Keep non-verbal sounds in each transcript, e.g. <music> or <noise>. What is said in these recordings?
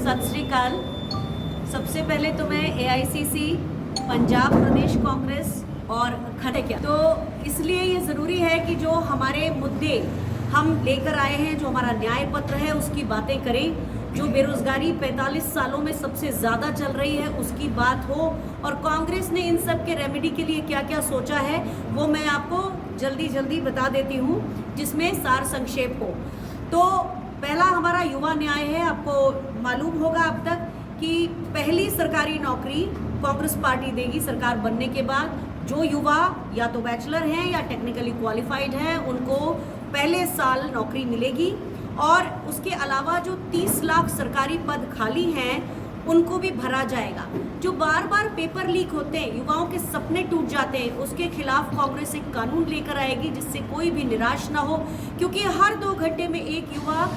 सत श्रीकाल सबसे पहले तो मैं एआईसीसी पंजाब प्रदेश कांग्रेस और खड़े क्या? तो इसलिए ये ज़रूरी है कि जो हमारे मुद्दे हम लेकर आए हैं, जो हमारा न्याय पत्र है, उसकी बातें करें। जो बेरोजगारी 45 सालों में सबसे ज़्यादा चल रही है, उसकी बात हो। और कांग्रेस ने इन सब के रेमेडी के लिए क्या क्या सोचा है, वो मैं आपको जल्दी जल्दी बता देती हूँ, जिसमें सार संक्षेप हो। तो पहला हमारा युवा न्याय है, आपको मालूम होगा अब तक कि पहली सरकारी नौकरी कांग्रेस पार्टी देगी सरकार बनने के बाद। जो युवा या तो बैचलर हैं या टेक्निकली क्वालिफाइड हैं, उनको पहले साल नौकरी मिलेगी। और उसके अलावा जो 30 लाख सरकारी पद खाली हैं, उनको भी भरा जाएगा। जो बार बार पेपर लीक होते हैं, युवाओं के सपने टूट जाते हैं, उसके खिलाफ कांग्रेस एक कानून लेकर आएगी जिससे कोई भी निराश ना हो। क्योंकि हर दो घंटे में एक युवा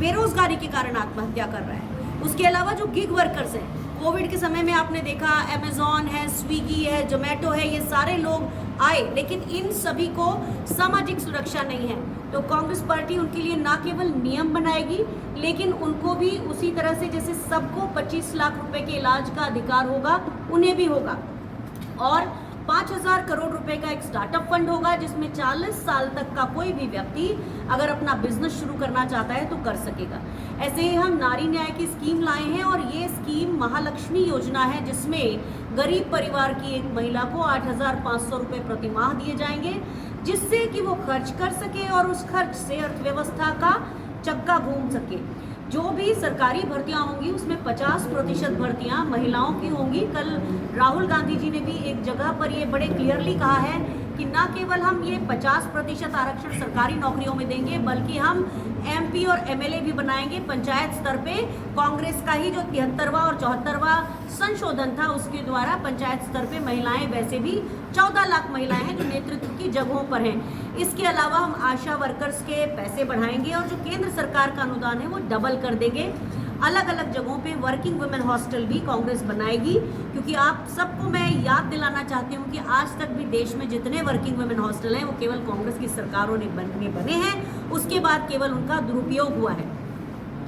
बेरोजगारी के कारण आत्महत्या कर रहा है। उसके अलावा जो गिग वर्कर्स हैं कोविड के समय में आपने देखा अमेजोन है स्विगी है जोमेटो है, ये सारे लोग आए, लेकिन इन सभी को सामाजिक सुरक्षा नहीं है। तो कांग्रेस पार्टी उनके लिए ना केवल नियम बनाएगी, लेकिन उनको भी उसी तरह से जैसे सबको 25 लाख रुपए के इलाज का अधिकार होगा, उन्हें भी होगा। और 5000 करोड़ रुपए का एक स्टार्टअप फंड होगा, जिसमें 40 साल तक का कोई भी व्यक्ति अगर अपना बिज़नेस शुरू करना चाहता है तो कर सकेगा। ऐसे ही हम नारी न्याय की स्कीम लाए हैं और ये स्कीम महालक्ष्मी योजना है, जिसमें गरीब परिवार की एक महिला को आठ हज़ार पाँच रुपये प्रति माह दिए जाएँगे, जिससे कि वो खर्च कर सके और उस खर्च से अर्थव्यवस्था का चक्का घूम सके। जो भी सरकारी भर्तियाँ होंगी, उसमें 50 प्रतिशत भर्तियाँ महिलाओं की होंगी। कल राहुल गांधी जी ने भी एक जगह पर ये बड़े क्लियरली कहा है कि ना केवल हम ये 50 प्रतिशत आरक्षण सरकारी नौकरियों में देंगे, बल्कि हम एमपी और एमएलए भी बनाएँगे पंचायत स्तर पे। कांग्रेस का ही जो तिहत्तरवा और चौहत्तरवा संशोधन था, उसके द्वारा पंचायत स्तर पे महिलाएँ वैसे भी 14 लाख महिलाएँ हैं जो नेतृत्व की जगहों पर हैं। इसके अलावा हम आशा वर्कर्स के पैसे बढ़ाएँगे और जो केंद्र सरकार का अनुदान है, वो डबल कर देंगे। अलग अलग जगहों पे वर्किंग वुमेन हॉस्टल भी कांग्रेस बनाएगी, क्योंकि आप सबको मैं याद दिलाना चाहती हूँ कि आज तक भी देश में जितने वर्किंग वुमेन हॉस्टल हैं, वो केवल कांग्रेस की सरकारों ने बनने बने हैं। उसके बाद केवल उनका दुरुपयोग हुआ है।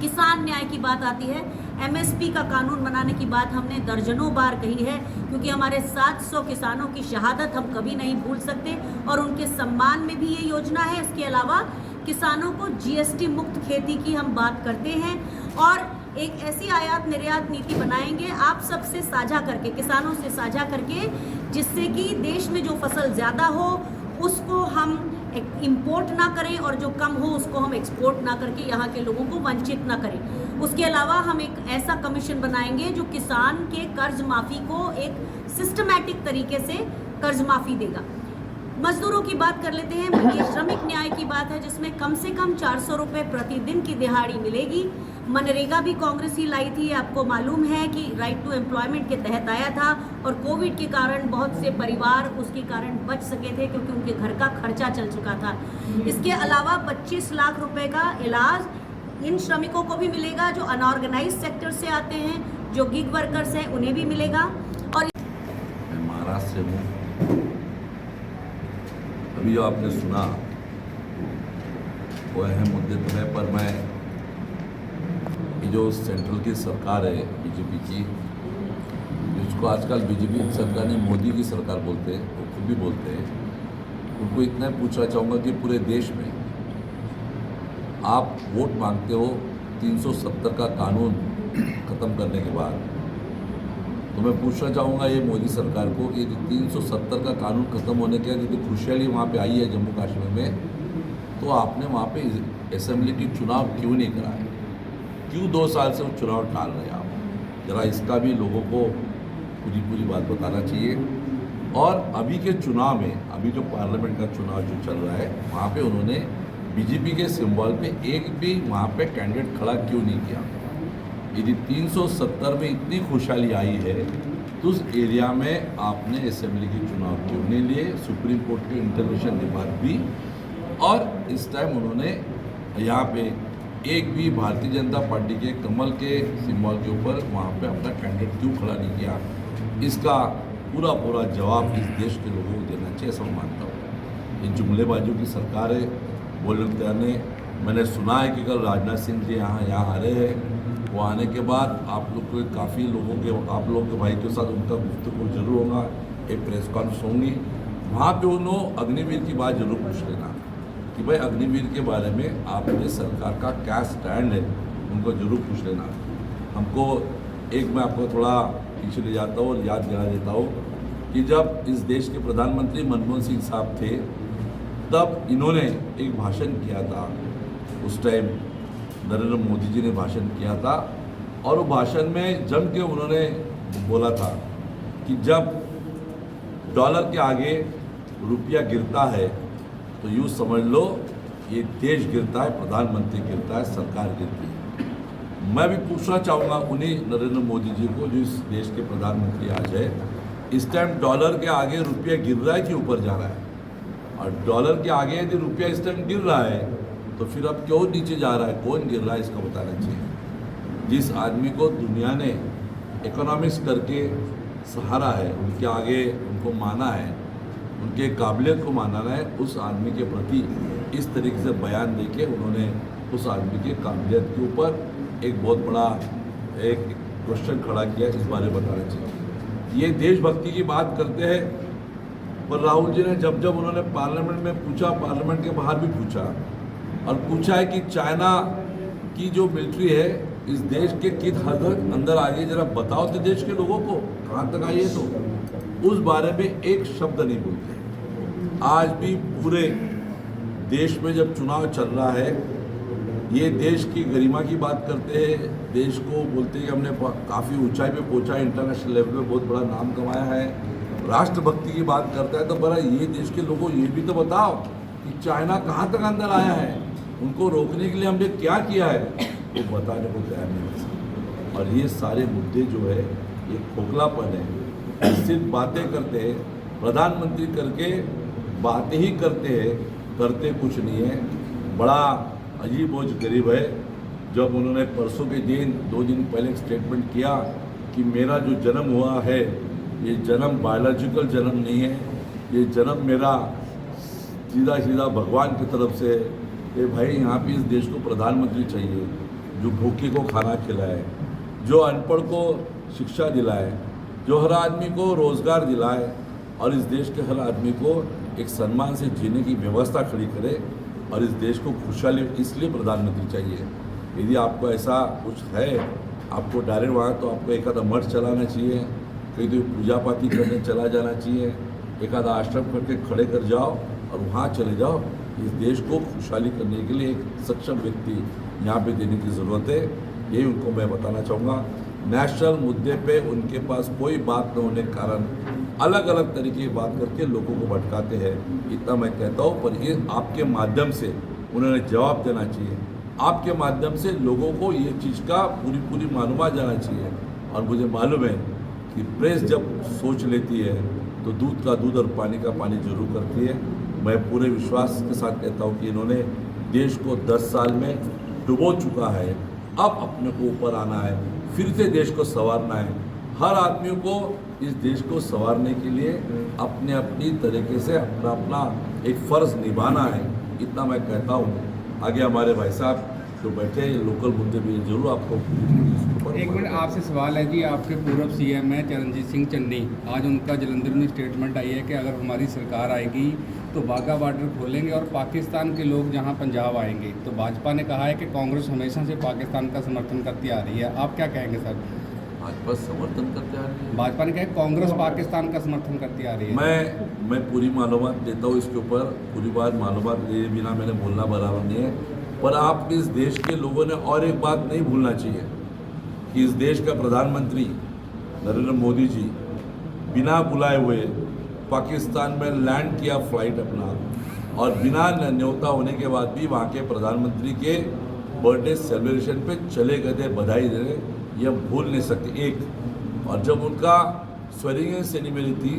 किसान न्याय की बात आती है। एमएसपी का कानून बनाने की बात हमने दर्जनों बार कही है, क्योंकि हमारे 700 किसानों की शहादत हम कभी नहीं भूल सकते, और उनके सम्मान में भी ये योजना है। इसके अलावा किसानों को जीएसटी मुक्त खेती की हम बात करते हैं, और एक ऐसी आयात निर्यात नीति बनाएँगे आप सबसे साझा करके किसानों से साझा करके जिससे कि देश में जो फ़सल ज़्यादा हो उसको हम इम्पोर्ट ना करें और जो कम हो उसको हम एक्सपोर्ट ना करके यहाँ के लोगों को वंचित ना करें। उसके अलावा हम एक ऐसा कमीशन बनाएँगे जो किसान के कर्ज माफ़ी को एक सिस्टमैटिक तरीके से कर्ज माफ़ी देगा। मजदूरों की बात कर लेते हैं <laughs> ये श्रमिक न्याय की बात है जिसमें कम से कम चार सौ रुपये प्रतिदिन की दिहाड़ी मिलेगी। मनरेगा भी कांग्रेस ही लाई थी। आपको मालूम है कि राइट टू एम्प्लॉयमेंट के तहत आया था और कोविड के कारण बहुत से परिवार उसके कारण बच सके थे क्योंकि उनके घर का खर्चा चल चुका था। इसके अलावा 25 लाख रुपए का इलाज इन श्रमिकों को भी मिलेगा जो अनऑर्गेनाइज सेक्टर से आते हैं, जो गिग वर्कर्स हैं, उन्हें भी मिलेगा। और महाराष्ट्र से हूँ। अभी जो आपने सुना, वो अहम मुद्दे तो पर मैं ये जो सेंट्रल की सरकार है, बीजेपी की, जिसको आजकल बीजेपी सरकार ने मोदी की सरकार बोलते हैं, वो खुद भी बोलते हैं, उनको इतना पूछना चाहूँगा कि पूरे देश में आप वोट मांगते हो 370 का कानून ख़त्म करने के बाद। तो मैं पूछना चाहूँगा ये मोदी सरकार को कि सौ सत्तर का कानून खत्म होने के बाद यदि खुशहाली वहाँ पे आई है जम्मू कश्मीर में तो आपने वहाँ पे असेंबली की चुनाव क्यों नहीं कराया क्यों दो साल से वो चुनाव टाल रहे आप? ज़रा इसका भी लोगों को पूरी पूरी बात बताना चाहिए। और अभी के चुनाव में, अभी जो पार्लियामेंट का चुनाव जो चल रहा है, वहाँ पे उन्होंने बीजेपी के सिंबल पे एक भी वहाँ पे कैंडिडेट खड़ा क्यों नहीं किया? यदि 370 में इतनी खुशहाली आई है तो उस एरिया में आपने असेंबली के चुनाव क्यों नहीं लिए, सुप्रीम कोर्ट के इंटरवेंशन के बाद भी, और इस टाइम उन्होंने यहाँ पे एक भी भारतीय जनता पार्टी के कमल के सिंबल के ऊपर वहाँ पे अपना कैंडिडेट क्यों खड़ा नहीं किया? इसका पूरा पूरा जवाब इस देश के लोगों को देना चाहिए, ऐसा मानता हूँ। ये जुमलेबाजों की सरकार है, बोलने को तैयार मैंने सुना है कि कल राजनाथ सिंह जी यहाँ यहाँ आ रहे हैं। वो आने के बाद आप लोग को काफ़ी लोगों के, आप लोगों के भाई के साथ उनका गुफ्तु ज़रूर होगा, एक प्रेस कॉन्फ्रेंस होंगी। वहाँ पे उन्होंने अग्निवीर की बात ज़रूर पूछ लेना। कि भाई अग्निवीर के बारे में आपने सरकार का क्या स्टैंड है, उनको ज़रूर पूछ लेना। हमको एक मैं आपको थोड़ा पीछे ले जाता हूँ और याद दिला देता हूँ कि जब इस देश के प्रधानमंत्री मनमोहन सिंह साहब थे, तब इन्होंने एक भाषण किया था। उस टाइम नरेंद्र मोदी जी ने भाषण किया था और वो भाषण में जम के उन्होंने बोला था कि जब डॉलर के आगे रुपया गिरता है तो यूँ समझ लो, ये देश गिरता है, प्रधानमंत्री गिरता है, सरकार गिरती है। मैं भी पूछना चाहूँगा उन्हीं नरेंद्र मोदी जी को, जो इस देश के प्रधानमंत्री आज है। इस टाइम डॉलर के आगे रुपया गिर रहा है कि ऊपर जा रहा है? और डॉलर के आगे यदि रुपया इस टाइम गिर रहा है तो फिर अब क्यों नीचे जा रहा है? कौन गिर रहा है इसका बताना चाहिए। जिस आदमी को दुनिया ने इकोनॉमिक्स करके सहारा है, उनके आगे उनको माना है उनके काबिलियत को माना है, उस आदमी के प्रति इस तरीके से बयान दे के उन्होंने उस आदमी के काबिलियत के ऊपर एक बहुत बड़ा एक क्वेश्चन खड़ा किया इस बारे में बताना चाहिए। ये देशभक्ति की बात करते हैं, पर राहुल जी ने जब जब उन्होंने पार्लियामेंट में पूछा, पार्लियामेंट के बाहर भी पूछा और पूछा है कि चाइना की जो मिलिट्री है, इस देश के किस हद अंदर आ गई जरा बताओ तो देश के लोगों को, कहाँ तक आई है तो। उस बारे में एक शब्द नहीं बोलते। आज भी पूरे देश में जब चुनाव चल रहा है, ये देश की गरिमा की बात करते हैं। देश को बोलते हैं कि हमने काफ़ी ऊंचाई पे पहुँचा इंटरनेशनल लेवल पे बहुत बड़ा नाम कमाया है। राष्ट्रभक्ति की बात करता है तो बड़ा ये देश के लोगों ये भी तो बताओ कि चाइना कहाँ तक अंदर आया है? उनको रोकने के लिए हमने क्या किया है? वो बताने को तैयार नहीं और ये सारे मुद्दे जो है, ये खोखलापन है। सिर्फ़ बातें करते हैं, प्रधानमंत्री करके बातें ही करते हैं, करते कुछ नहीं है। बड़ा अजीब बोझ गरीब है। जब उन्होंने परसों के दिन, दो दिन पहले स्टेटमेंट किया कि मेरा जो जन्म हुआ है, ये जन्म बायोलॉजिकल जन्म नहीं है। ये जन्म मेरा सीधा सीधा भगवान की तरफ़ से कि भाई, यहाँ पे इस देश को प्रधानमंत्री चाहिए, जो भूखे को खाना खिलाए, जो अनपढ़ को शिक्षा दिलाए। जो हर आदमी को रोज़गार दिलाए और इस देश के हर आदमी को एक सम्मान से जीने की व्यवस्था खड़ी करे और इस देश को खुशहाली इसलिए प्रधानमंत्री चाहिए। यदि आपको ऐसा कुछ है, आपको डायरेक्ट वहाँ तो आपको एक आधा मठ चलाना चाहिए, कहीं तो पूजा पाठी करने चला जाना चाहिए एक आधा आश्रम करके खड़े कर जाओ और वहाँ चले जाओ। इस देश को खुशहाली करने के लिए एक सक्षम व्यक्ति यहाँ पे देने की ज़रूरत है। यही उनको मैं बताना चाहूँगा। नेशनल मुद्दे पे उनके पास कोई बात न होने के कारण अलग अलग तरीके की बात करके लोगों को भटकाते हैं। इतना मैं कहता हूँ, पर ये आपके माध्यम से उन्होंने जवाब देना चाहिए। आपके माध्यम से लोगों को ये चीज़ का पूरी पूरी मालूम जाना चाहिए। और मुझे मालूम है कि प्रेस जब सोच लेती है तो दूध का दूध और पानी का पानी ज़रूर करती है। मैं पूरे विश्वास के साथ कहता हूँ कि इन्होंने देश को 10 साल में डुबो चुका है। अब अपने को ऊपर आना है। फिर से देश को संवारना है। हर आदमी को इस देश को संवारने के लिए अपने अपनी तरीके से अपना अपना एक फ़र्ज़ निभाना है, इतना मैं कहता हूँ। आगे हमारे भाई साहब। जो बैठे हैं लोकल मुद्दे भी ज़रूर आपको एक मिनट आपसे सवाल है जी आपके पूर्व सीएम है चरणजीत सिंह चन्नी। आज उनका जलंधर में स्टेटमेंट आई है कि अगर हमारी सरकार आएगी तो बाघा बॉर्डर खोलेंगे और पाकिस्तान के लोग जहाँ पंजाब आएँगे। तो भाजपा ने कहा है कि कांग्रेस हमेशा से पाकिस्तान का समर्थन करती आ रही है। आप क्या कहेंगे सर? भाजपा समर्थन करते आ रही है? भाजपा ने कहा कांग्रेस पाकिस्तान का समर्थन करती आ रही है। मैं मैं पूरी मालूम देता हूँ इसके ऊपर। पूरी बात मालूम लिए बिना मैंने बोलना बराबर नहीं है। पर आप इस देश के लोगों ने और एक बात नहीं भूलना चाहिए कि इस देश का प्रधानमंत्री नरेंद्र मोदी जी बिना बुलाए हुए पाकिस्तान में लैंड किया फ़्लाइट अपना और बिना न्योता होने के बाद भी वहाँ के प्रधानमंत्री के बर्थडे सेलिब्रेशन पे चले गए थे, बधाई देने ये हम भूल नहीं सकते। एक, और जब उनका स्वेरिंग सेरेमनी थी,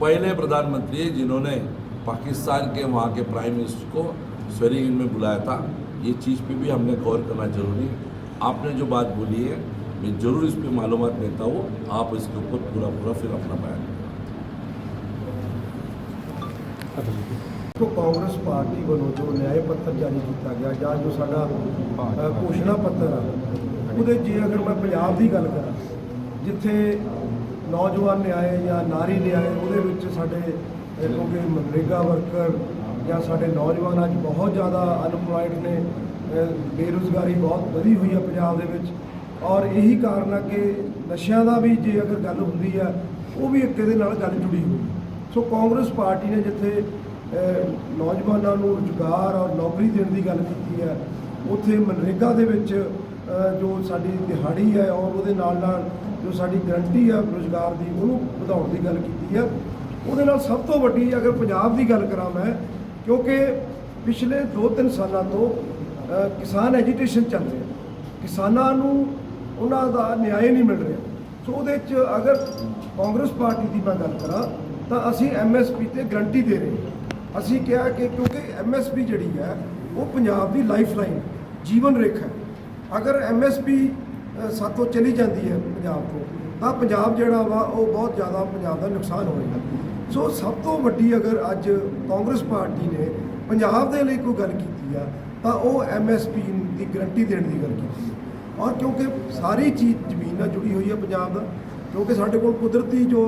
पहले प्रधानमंत्री जिन्होंने पाकिस्तान के वहाँ के प्राइम मिनिस्टर को स्वेरिंग में बुलाया था ये चीज़ पे भी हमने गौर करना जरूरी है आपने जो बात बोली है मैं ज़रूर इस पर मालूम देता हूँ आप इसके ऊपर पूरा पूरा फिर अपना बयान ਤੋਂ ਕਾਂਗਰਸ ਪਾਰਟੀ ਵੱਲੋਂ ਜੋ ਨਿਆਂ ਪੱਤਰ ਜਾਰੀ ਕੀਤਾ ਗਿਆ ਜਾਂ ਜੋ ਸਾਡਾ ਅ, ਘੋਸ਼ਣਾ ਪੱਤਰ ਆ ਉਹਦੇ ਜੇ ਅਗਰ ਮੈਂ ਪੰਜਾਬ ਦੀ ਗੱਲ ਕਰਾਂ ਜਿੱਥੇ ਨੌਜਵਾਨ ਨਿਆਏ ਜਾਂ ਨਾਰੀ ਨਿਆਏ ਉਹਦੇ ਵਿੱਚ ਸਾਡੇ ਅਹ, ਕਿਉਂਕਿ ਮਨਰੇਗਾ ਵਰਕਰ ਜਾਂ ਸਾਡੇ ਨੌਜਵਾਨ ਅੱਜ ਬਹੁਤ ਜ਼ਿਆਦਾ ਅਨਪਲਾਈਡ ਨੇ ਅਹ, ਬੇਰੁਜ਼ਗਾਰੀ ਬਹੁਤ ਵਧੀ ਹੋਈ ਆ ਪੰਜਾਬ ਦੇ ਵਿੱਚ ਔਰ ਇਹੀ ਕਾਰਨ ਆ ਕਿ ਨਸ਼ਿਆਂ ਦਾ ਵੀ ਜੇ ਅਗਰ ਗੱਲ ਹੁੰਦੀ ਹੈ ਉਹ ਵੀ ਇੱਕ ਇਹਦੇ ਨਾਲ ਗੱਲ ਜੁੜੀ ਹੋਈ। ਸੋ ਕਾਂਗਰਸ ਪਾਰਟੀ ਨੇ ਜਿੱਥੇ ਨੌਜਵਾਨਾਂ ਨੂੰ ਰੁਜ਼ਗਾਰ ਔਰ ਨੌਕਰੀ ਦੇਣ ਦੀ ਗੱਲ ਕੀਤੀ ਹੈ ਉੱਥੇ ਮਨਰੇਗਾ ਦੇ ਵਿੱਚ ਜੋ ਸਾਡੀ ਦਿਹਾੜੀ ਹੈ ਔਰ ਉਹਦੇ ਨਾਲ ਨਾਲ ਜੋ ਸਾਡੀ ਗਰੰਟੀ ਹੈ ਰੁਜ਼ਗਾਰ ਦੀ ਉਹਨੂੰ ਵਧਾਉਣ ਦੀ ਗੱਲ ਕੀਤੀ ਹੈ ਉਹਦੇ ਨਾਲ ਸਭ ਤੋਂ ਵੱਡੀ ਅਗਰ ਪੰਜਾਬ ਦੀ ਗੱਲ ਕਰਾਂ ਮੈਂ ਕਿਉਂਕਿ ਪਿਛਲੇ 2-3 ਸਾਲਾਂ ਤੋਂ ਕਿਸਾਨ ਐਜੀਟੇਸ਼ਨ ਚੱਲ ਰਿਹਾ। ਕਿਸਾਨਾਂ ਨੂੰ ਉਹਨਾਂ ਦਾ ਨਿਆਂ ਨਹੀਂ ਮਿਲ ਰਿਹਾ। ਸੋ ਉਹਦੇ 'ਚ ਅਗਰ ਕਾਂਗਰਸ ਪਾਰਟੀ ਦੀ ਮੈਂ ਗੱਲ ਕਰਾਂ, ਤਾਂ ਅਸੀਂ ਐਮਐਸਪੀ ਤੇ ਗਰੰਟੀ ਦੇ ਰਹੇ ਅਸੀਂ ਕਿਹਾ ਕਿ ਕਿਉਂਕਿ ਐਮਐਸਪੀ ਜਿਹੜੀ ਹੈ, ਉਹ ਪੰਜਾਬ ਦੀ ਲਾਈਫ ਲਾਈਨ ਜੀਵਨ ਰੇਖਾ ਹੈ। ਅਗਰ ਐਮਐਸਪੀ ਸਾਤੋਂ ਚਲੀ ਜਾਂਦੀ ਹੈ ਪੰਜਾਬ ਤੋਂ, ਤਾਂ ਪੰਜਾਬ ਜਿਹੜਾ ਵਾ, ਉਹ ਬਹੁਤ ਜ਼ਿਆਦਾ ਪੰਜਾਬ ਦਾ ਨੁਕਸਾਨ ਹੋਏਗਾ ਸੋ ਸਭ ਤੋਂ ਵੱਡੀ ਅਗਰ ਅੱਜ ਕਾਂਗਰਸ ਪਾਰਟੀ ਨੇ ਪੰਜਾਬ ਦੇ ਲਈ ਕੋਈ ਗੱਲ ਕੀਤੀ ਆ, ਤਾਂ ਉਹ ਐਮਐਸਪੀ ਦੀ ਗਰੰਟੀ ਦੇਣ ਦੀ ਗੱਲ ਕੀਤੀ ਔਰ ਕਿਉਂਕਿ ਸਾਰੀ ਚੀਜ਼ ਜ਼ਮੀਨ ਨਾਲ ਜੁੜੀ ਹੋਈ ਹੈ ਪੰਜਾਬ ਦਾ, ਕਿਉਂਕਿ ਸਾਡੇ ਕੋਲ ਕੁਦਰਤੀ ਜੋ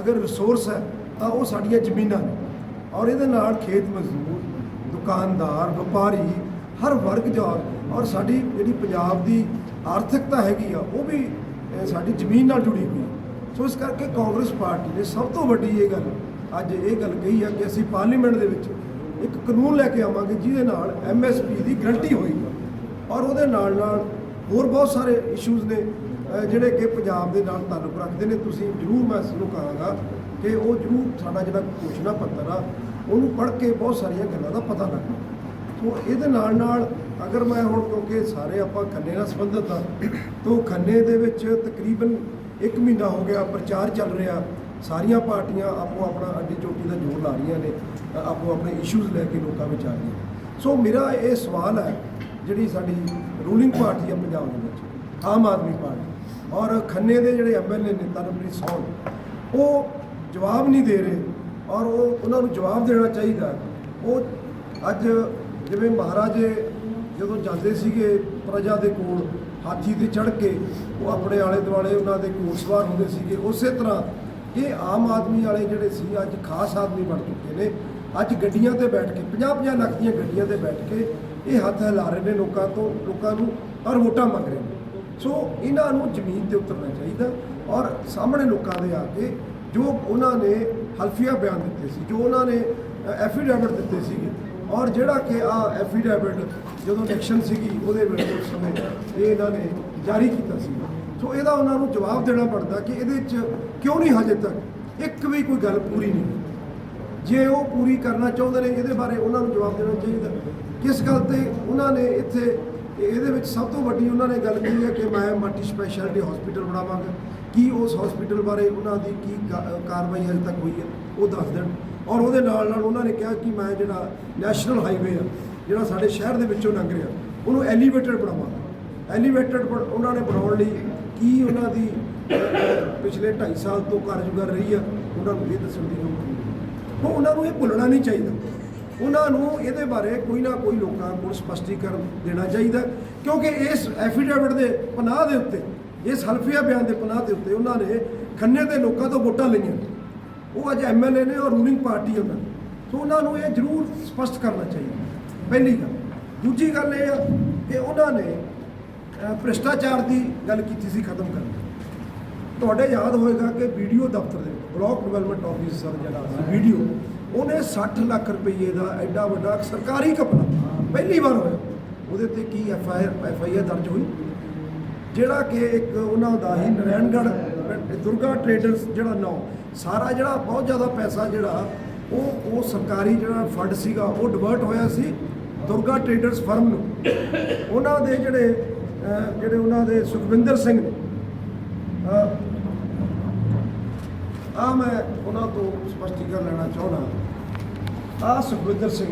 ਅਗਰ ਰਿਸੋਰਸ ਹੈ, ਤਾਂ ਉਹ ਸਾਡੀਆਂ ਜ਼ਮੀਨਾਂ ਨੇ। ਔਰ ਇਹਦੇ ਨਾਲ ਖੇਤ ਮਜ਼ਦੂਰ, ਦੁਕਾਨਦਾਰ, ਵਪਾਰੀ, ਹਰ ਵਰਗ ਜਾ ਔਰ ਸਾਡੀ ਜਿਹੜੀ ਪੰਜਾਬ ਦੀ ਆਰਥਿਕਤਾ ਹੈਗੀ ਆ, ਉਹ ਵੀ ਸਾਡੀ ਜ਼ਮੀਨ ਨਾਲ ਜੁੜੀ ਹੋਈ ਸੋ ਇਸ ਕਰਕੇ ਕਾਂਗਰਸ ਪਾਰਟੀ ਨੇ ਸਭ ਤੋਂ ਵੱਡੀ ਇਹ ਗੱਲ, ਅੱਜ ਇਹ ਗੱਲ ਕਹੀ ਆ ਕਿ ਅਸੀਂ ਪਾਰਲੀਮੈਂਟ ਦੇ ਵਿੱਚ ਇੱਕ ਕਾਨੂੰਨ ਲੈ ਕੇ ਆਵਾਂਗੇ ਜਿਹਦੇ ਨਾਲ ਐਮਐਸਪੀ ਦੀ ਗਰੰਟੀ ਹੋਏਗੀ ਔਰ ਉਹਦੇ ਨਾਲ ਨਾਲ ਹੋਰ ਬਹੁਤ ਸਾਰੇ ਇਸ਼ੂਜ਼ ਨੇ ਜਿਹੜੇ ਕਿ ਪੰਜਾਬ ਦੇ ਨਾਲ ਤਾਲੁਕ ਰੱਖਦੇ ਨੇ। ਤੁਸੀਂ ਜ਼ਰੂਰ ਮੈਂ ਤੁਹਾਨੂੰ ਕਹਾਂਗਾ ਕਿ ਉਹ ਜ਼ਰੂਰ ਸਾਡਾ ਜਿਹੜਾ ਘੋਸ਼ਣਾ ਪੱਤਰ ਆ, ਉਹਨੂੰ ਪੜ੍ਹ ਕੇ ਬਹੁਤ ਸਾਰੀਆਂ ਗੱਲਾਂ ਦਾ ਪਤਾ ਲੱਗਦਾ ਸੋ ਇਹਦੇ ਨਾਲ ਨਾਲ ਅਗਰ ਮੈਂ ਹੁਣ ਕਿਉਂਕਿ ਸਾਰੇ ਆਪਾਂ ਖੰਨੇ ਨਾਲ ਸੰਬੰਧਿਤ ਆ, ਤੋਂ ਖੰਨੇ ਦੇ ਵਿੱਚ ਤਕਰੀਬਨ 1 ਮਹੀਨਾ ਹੋ ਗਿਆ ਪ੍ਰਚਾਰ ਚੱਲ ਰਿਹਾ। ਸਾਰੀਆਂ ਪਾਰਟੀਆਂ ਆਪੋ ਆਪਣਾ ਅੱਡੀ ਚੋਟੀ ਦਾ ਜ਼ੋਰ ਲਾ ਰਹੀਆਂ ਨੇ ਆਪੋ ਆਪਣੇ ਇਸ਼ੂਜ਼ ਲੈ ਕੇ ਲੋਕਾਂ ਵਿੱਚ ਆ ਰਹੀਆਂ ਸੋ ਮੇਰਾ ਇਹ ਸਵਾਲ ਹੈ, ਜਿਹੜੀ ਸਾਡੀ ਰੂਲਿੰਗ ਪਾਰਟੀ ਹੈ ਪੰਜਾਬ ਦੇ ਵਿੱਚ, ਆਮ ਆਦਮੀ ਪਾਰਟੀ, ਔਰ ਖੰਨੇ ਦੇ ਜਿਹੜੇ ਐਮਐਲਏ ਨੇ ਤਰਨਪ੍ਰੀਤ ਸੌਣ ਉਹ ਜਵਾਬ ਨਹੀਂ ਦੇ ਰਹੇ, ਔਰ ਉਹ, ਉਹਨਾਂ ਨੂੰ ਜਵਾਬ ਦੇਣਾ ਚਾਹੀਦਾ। ਉਹ ਅੱਜ ਜਿਵੇਂ ਮਹਾਰਾਜੇ ਜਦੋਂ ਜਾਂਦੇ ਸੀਗੇ ਪ੍ਰਜਾ ਦੇ ਕੋਲ ਹਾਥੀ ਤੇ ਚੜ੍ਹ ਕੇ ਉਹ ਆਪਣੇ ਆਲੇ ਦੁਆਲੇ ਉਹਨਾਂ ਦੇ ਘੋੜ ਸਵਾਰ ਹੁੰਦੇ ਸੀਗੇ। ਉਸੇ ਤਰ੍ਹਾਂ ਇਹ ਆਮ ਆਦਮੀ ਵਾਲੇ ਜਿਹੜੇ ਸੀ, ਅੱਜ ਖਾਸ ਆਦਮੀ ਬਣ ਚੁੱਕੇ ਨੇ। ਅੱਜ ਗੱਡੀਆਂ ਤੇ ਬੈਠ ਕੇ 50-50 ਲੱਖ ਦੀਆਂ ਗੱਡੀਆਂ ਤੇ ਬੈਠ ਕੇ ਇਹ ਹੱਥ ਹਿਲਾ ਰਹੇ ਨੇ ਲੋਕਾਂ ਤੋਂ, ਲੋਕਾਂ ਨੂੰ ਔਰ ਵੋਟਾਂ ਮੰਗ ਰਹੇ ਨੇ। ਸੋ ਇਹਨਾਂ ਨੂੰ ਜ਼ਮੀਨ ਤੇ ਉਤਰਨਾ ਚਾਹੀਦਾ ਔਰ ਸਾਹਮਣੇ ਲੋਕਾਂ ਦੇ ਆ ਕੇ ਜੋ ਉਹਨਾਂ ਨੇ ਹਲਫੀਆ ਬਿਆਨ ਦਿੱਤੇ ਸੀ, ਜੋ ਉਹਨਾਂ ਨੇ ਐਫੀਡੈਵਿਟ ਦਿੱਤੇ ਸੀਗੇ ਔਰ ਜਿਹੜਾ ਕਿ ਆ ਐਫੀਡੈਵਿਟ ਜਦੋਂ ਇਲੈਕਸ਼ਨ ਸੀਗੀ, ਉਹਦੇ ਵੇਲੇ ਉਸ ਸਮੇਂ ਇਹ ਇਹਨਾਂ ਨੇ ਜਾਰੀ ਕੀਤਾ ਸੀ। ਸੋ ਇਹਦਾ ਉਹਨਾਂ ਨੂੰ ਜਵਾਬ ਦੇਣਾ ਪੜਦਾ ਕਿ ਇਹਦੇ 'ਚ ਕਿਉਂ ਨਹੀਂ ਹਜੇ ਤੱਕ ਇੱਕ ਵੀ ਕੋਈ ਗੱਲ ਪੂਰੀ ਨਹੀਂ ਜੇ ਉਹ ਪੂਰੀ ਕਰਨਾ ਚਾਹੁੰਦੇ ਨੇ, ਇਹਦੇ ਬਾਰੇ ਉਹਨਾਂ ਨੂੰ ਜਵਾਬ ਦੇਣਾ ਚਾਹੀਦਾ। ਕਿਸ ਗੱਲ ਤੇ ਉਹਨਾਂ ਨੇ ਇੱਥੇ ਇਹਦੇ ਵਿੱਚ ਸਭ ਤੋਂ ਵੱਡੀ ਉਹਨਾਂ ਨੇ ਗੱਲ ਕਹੀ ਹੈ ਕਿ ਮੈਂ ਮਲਟੀ ਸਪੈਸ਼ਲਿਟੀ ਹਸਪੀਟਲ ਬਣਾਵਾਂਗਾ। ਕੀ ਉਸ ਹਸਪੀਟਲ ਬਾਰੇ ਉਹਨਾਂ ਦੀ ਕੀ ਕਾ- ਕਾਰਵਾਈ ਹਜੇ ਤੱਕ ਹੋਈ ਹੈ, ਉਹ ਦੱਸ ਦੇਣ। ਔਰ ਉਹਦੇ ਨਾਲ ਨਾਲ ਉਹਨਾਂ ਨੇ ਕਿਹਾ ਕਿ ਮੈਂ ਜਿਹੜਾ ਨੈਸ਼ਨਲ ਹਾਈਵੇ ਆ ਜਿਹੜਾ ਸਾਡੇ ਸ਼ਹਿਰ ਦੇ ਵਿੱਚੋਂ ਲੰਘ ਰਿਹਾ, ਉਹਨੂੰ ਐਲੀਵੇਟਡ ਬਣਾਵਾਂਗਾ ਐਲੀਵੇਟਡ ਉਹਨਾਂ ਨੇ ਬਣਾਉਣ ਲਈ ਕੀ ਉਹਨਾਂ ਦੀ ਪਿਛਲੇ 2.5 ਸਾਲ ਤੋਂ ਕਾਰਜਗਰ ਰਹੀ ਆ, ਉਹਨਾਂ ਨੂੰ ਇਹ ਦੱਸਣ ਦੀ ਲੋੜ ਨਹੀਂ। ਉਹ ਉਹਨਾਂ ਨੂੰ ਇਹ ਭੁੱਲਣਾ ਨਹੀਂ ਚਾਹੀਦਾ। ਉਹਨਾਂ ਨੂੰ ਇਹਦੇ ਬਾਰੇ ਕੋਈ ਨਾ ਕੋਈ ਲੋਕਾਂ ਕੋਲ ਸਪਸ਼ਟੀਕਰਨ ਦੇਣਾ ਚਾਹੀਦਾ, ਕਿਉਂਕਿ ਇਸ ਐਫੀਡੇਵਿਟ ਦੇ ਪਨਾਹ ਦੇ ਉੱਤੇ, ਇਸ ਹਲਫੀਆ ਬਿਆਨ ਦੇ ਪਨਾਹ ਦੇ ਉੱਤੇ ਉਹਨਾਂ ਨੇ ਖੰਨੇ ਦੇ ਲੋਕਾਂ ਤੋਂ ਵੋਟਾਂ ਲਈਆਂ। ਉਹ ਅੱਜ ਐਮਐਲਏ ਨੇ ਔਰ ਰੂਲਿੰਗ ਪਾਰਟੀ ਉਹਨਾਂ ਸੋ ਉਹਨਾਂ ਨੂੰ ਇਹ ਜ਼ਰੂਰ ਸਪਸ਼ਟ ਕਰਨਾ ਚਾਹੀਦਾ। ਪਹਿਲੀ ਗੱਲ। ਦੂਜੀ ਗੱਲ ਇਹ ਆ ਕਿ ਉਹਨਾਂ ਨੇ ਭ੍ਰਿਸ਼ਟਾਚਾਰ ਦੀ ਗੱਲ ਕੀਤੀ ਸੀ ਖਤਮ ਕਰਨ ਦੀ ਤੁਹਾਡੇ ਯਾਦ ਹੋਏਗਾ ਕਿ ਵੀਡੀਓ ਦਫ਼ਤਰ ਦੇ ਵਿੱਚ ਬਲਾਕ ਡਿਵੈਲਪਮੈਂਟ ਆਫਿਸਰ ਜਿਹੜਾ ਸੀ, ਵੀਡੀਓ, ਉਹਨੇ 60 ਲੱਖ ਰੁਪਏ ਦਾ ਐਡਾ ਵੱਡਾ ਸਰਕਾਰੀ ਕਪੜਾ ਪਹਿਲੀ ਵਾਰ ਹੋਇਆ। ਉਹਦੇ ਤੇ ਕੀ F I F I R ਦਰਜ ਹੋਈ। ਜਿਹੜਾ ਕਿ ਇੱਕ ਉਹਨਾਂ ਦਾ ਹੀ ਨਰੈਣਗੜ੍ਹ ਦੁਰਗਾ ਟ੍ਰੇਡਰਸ ਜਿਹੜਾ ਨਾਂ, ਸਾਰਾ ਜਿਹੜਾ ਬਹੁਤ ਜ਼ਿਆਦਾ ਪੈਸਾ ਜਿਹੜਾ, ਉਹ ਉਹ ਸਰਕਾਰੀ ਜਿਹੜਾ ਫੰਡ ਸੀਗਾ, ਉਹ ਡਿਵਰਟ ਹੋਇਆ ਸੀ। ਦੁਰਗਾ ਟ੍ਰੇਡਰਸ ਫਰਮ ਨੂੰ। ਉਹਨਾਂ ਦੇ ਜਿਹੜੇ ਜਿਹੜੇ ਉਹਨਾਂ ਦੇ ਸੁਖਵਿੰਦਰ ਸਿੰਘ ਨੇ ਆ ਮੈਂ ਉਹਨਾਂ ਤੋਂ ਸਪਸ਼ਟੀਕਰਨ ਲੈਣਾ ਚਾਹੁੰਦਾ ਆ ਸੁਖਵਿੰਦਰ ਸਿੰਘ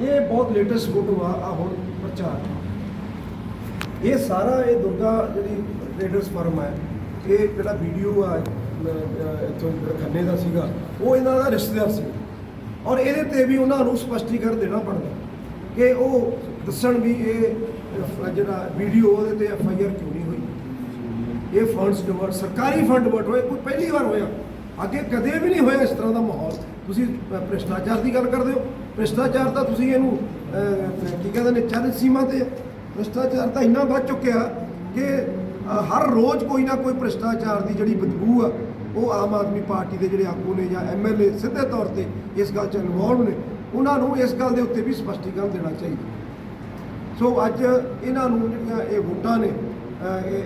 ਇਹ ਬਹੁਤ ਲੇਟੈਸਟ ਫੋਟੋ ਆ ਆ ਹੁਣ ਪ੍ਰਚਾਰ ਇਹ ਸਾਰਾ ਇਹ ਦੁਰਗਾ ਜਿਹੜੀ ਟ੍ਰੇਡਰਸ ਫਰਮ ਹੈ ਇਹ ਜਿਹੜਾ ਵੀਡੀਓ ਆ ਅਹ, ਇੱਥੋਂ ਖੰਨੇ ਦਾ ਸੀਗਾ ਉਹ ਇਹਨਾਂ ਦਾ ਰਿਸ਼ਤੇਦਾਰ ਸੀ। ਔਰ ਇਹਦੇ ਤੇ ਵੀ ਉਹਨਾਂ ਨੂੰ ਸਪਸ਼ਟੀਕਰਨ ਦੇਣਾ ਪੜਦਾ ਕਿ ਉਹ ਦੱਸਣ ਵੀ ਇਹ ਜਿਹੜਾ ਵੀਡੀਓ ਉਹਦੇ ਤੇ ਐਫ ਆਈ ਆਰ ਕਿਉਂ ਨਹੀਂ ਹੋਈ। ਇਹ ਫੰਡਸ ਡਿਵਰਟ ਸਰਕਾਰੀ ਫੰਡ ਡਿਵਰਟ ਹੋਏ, ਕੋਈ ਪਹਿਲੀ ਵਾਰ ਹੋਇਆ। ਅੱਗੇ ਕਦੇ ਵੀ ਨਹੀਂ ਹੋਇਆ ਇਸ ਤਰ੍ਹਾਂ ਦਾ ਮਾਹੌਲ। ਤੁਸੀਂ ਭ੍ਰਿਸ਼ਟਾਚਾਰ ਦੀ ਗੱਲ ਕਰਦੇ ਹੋ। ਭ੍ਰਿਸ਼ਟਾਚਾਰ ਤਾਂ ਤੁਸੀਂ ਇਹਨੂੰ ਕੀ ਕਹਿੰਦੇ ਨੇ ਚਰਨ ਸੀਮਾ ਤੇ ਭ੍ਰਿਸ਼ਟਾਚਾਰ ਤਾਂ ਇੰਨਾ ਵੱਧ ਚੁੱਕਿਆ ਕਿ ਹਰ ਰੋਜ਼ ਕੋਈ ਨਾ ਕੋਈ ਭ੍ਰਿਸ਼ਟਾਚਾਰ ਦੀ ਜਿਹੜੀ ਬਦਬੂ ਆ, ਉਹ ਆਮ ਆਦਮੀ ਪਾਰਟੀ ਦੇ ਜਿਹੜੇ ਆਗੂ ਨੇ ਜਾਂ ਐਮਐਲਏ ਸਿੱਧੇ ਤੌਰ ਤੇ ਇਸ ਗੱਲ 'ਚ ਇਨਵੋਲਵ ਨੇ। ਉਹਨਾਂ ਨੂੰ ਇਸ ਗੱਲ ਦੇ ਉੱਤੇ ਵੀ ਸਪਸ਼ਟੀਕਰਨ ਦੇਣਾ ਚਾਹੀਦਾ ਸੋ ਅੱਜ ਇਹਨਾਂ ਨੂੰ ਜਿਹੜੀਆਂ ਇਹ ਵੋਟਾਂ ਨੇ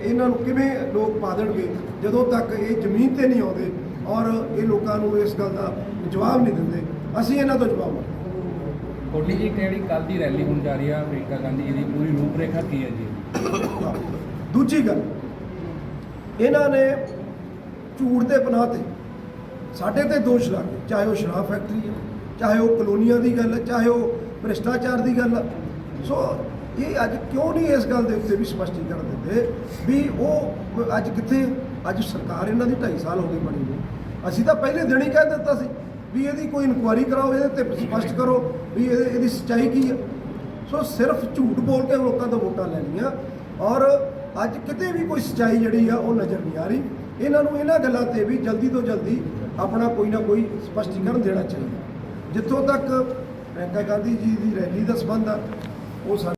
ਇਹਨਾਂ ਨੂੰ ਕਿਵੇਂ ਲੋਕ ਪਾ ਦੇਣਗੇ ਜਦੋਂ ਤੱਕ ਇਹ ਜ਼ਮੀਨ ਤੇ ਨਹੀਂ ਆਉਂਦੇ ਔਰ ਇਹ ਲੋਕਾਂ ਨੂੰ ਇਸ ਗੱਲ ਦਾ ਜਵਾਬ ਨਹੀਂ ਦਿੰਦੇ ਅਸੀਂ ਇਹਨਾਂ ਤੋਂ ਜਵਾਬ ਮੰਗਦੇ ਕੋਟੀ ਜੀ ਕਿਹੜੀ ਕੱਲ ਦੀ ਰੈਲੀ ਹੋਣ ਜਾ ਰਹੀ ਆ ਪ੍ਰਿੰਕਾ ਗਾਂਧੀ ਜੀ ਦੀ ਪੂਰੀ ਰੂਪਰੇਖਾ ਕੀ ਹੈ ਜੀ। ਦੂਜੀ ਗੱਲ ਇਹਨਾਂ ਨੇ ਝੂਠ ਦੇ ਬਣਾ ਤੇ ਸਾਡੇ ਤੇ ਦੋਸ਼ ਲਾ ਕੇ ਚਾਹੇ ਉਹ ਸ਼ਰਾਬ ਫੈਕਟਰੀ ਹੈ ਚਾਹੇ ਉਹ ਕਲੋਨੀਆਂ ਦੀ ਗੱਲ ਚਾਹੇ ਉਹ ਭ੍ਰਿਸ਼ਟਾਚਾਰ ਦੀ ਗੱਲ ਹੈ ਸੋ ਇਹ ਅੱਜ ਕਿਉਂ ਨਹੀਂ ਇਸ ਗੱਲ ਦੇ ਉੱਤੇ ਵੀ ਸਪਸ਼ਟੀਕਰਨ ਦਿੰਦੇ ਵੀ ਉਹ ਅੱਜ ਕਿੱਥੇ ਹੈ? ਅੱਜ ਸਰਕਾਰ ਇਹਨਾਂ ਦੀ 2.5 ਸਾਲ ਹੋ ਗਏ ਬਣੀ ਨੂੰ। ਅਸੀਂ ਤਾਂ ਪਹਿਲੇ ਦਿਨ ਹੀ ਕਹਿ ਦਿੱਤਾ ਸੀ ਵੀ ਇਹਦੀ ਕੋਈ ਇਨਕੁਆਇਰੀ ਕਰਾਓ, ਇਹਦੇ ਤੇ ਸਪਸ਼ਟ ਕਰੋ ਵੀ ਇਹਦੇ- ਇਹਦੀ ਸੱਚਾਈ ਕੀ ਹੈ ਸੋ ਸਿਰਫ ਝੂਠ ਬੋਲ ਕੇ ਲੋਕਾਂ ਤੋਂ ਵੋਟਾਂ ਲੈਣੀਆਂ ਔਰ ਅੱਜ ਕਿਤੇ ਵੀ ਕੋਈ ਸੱਚਾਈ ਜਿਹੜੀ ਆ, ਉਹ ਨਜ਼ਰ ਨਹੀਂ ਆ ਰਹੀ। ਇਹਨਾਂ ਨੂੰ ਇਹਨਾਂ ਗੱਲਾਂ ਤੇ ਵੀ ਜਲਦੀ ਤੋਂ ਜਲਦੀ ਆਪਣਾ ਕੋਈ ਨਾ ਕੋਈ ਸਪਸ਼ਟੀਕਰਨ ਦੇਣਾ ਚਾਹੀਦਾ। ਜਿੱਥੋਂ ਤੱਕ ਪ੍ਰਿਅੰਕਾ ਗਾਂਧੀ ਜੀ ਦੀ ਰੈਲੀ ਦਾ ਸੰਬੰਧ ਆ ਉਹ ਸਾਡੇ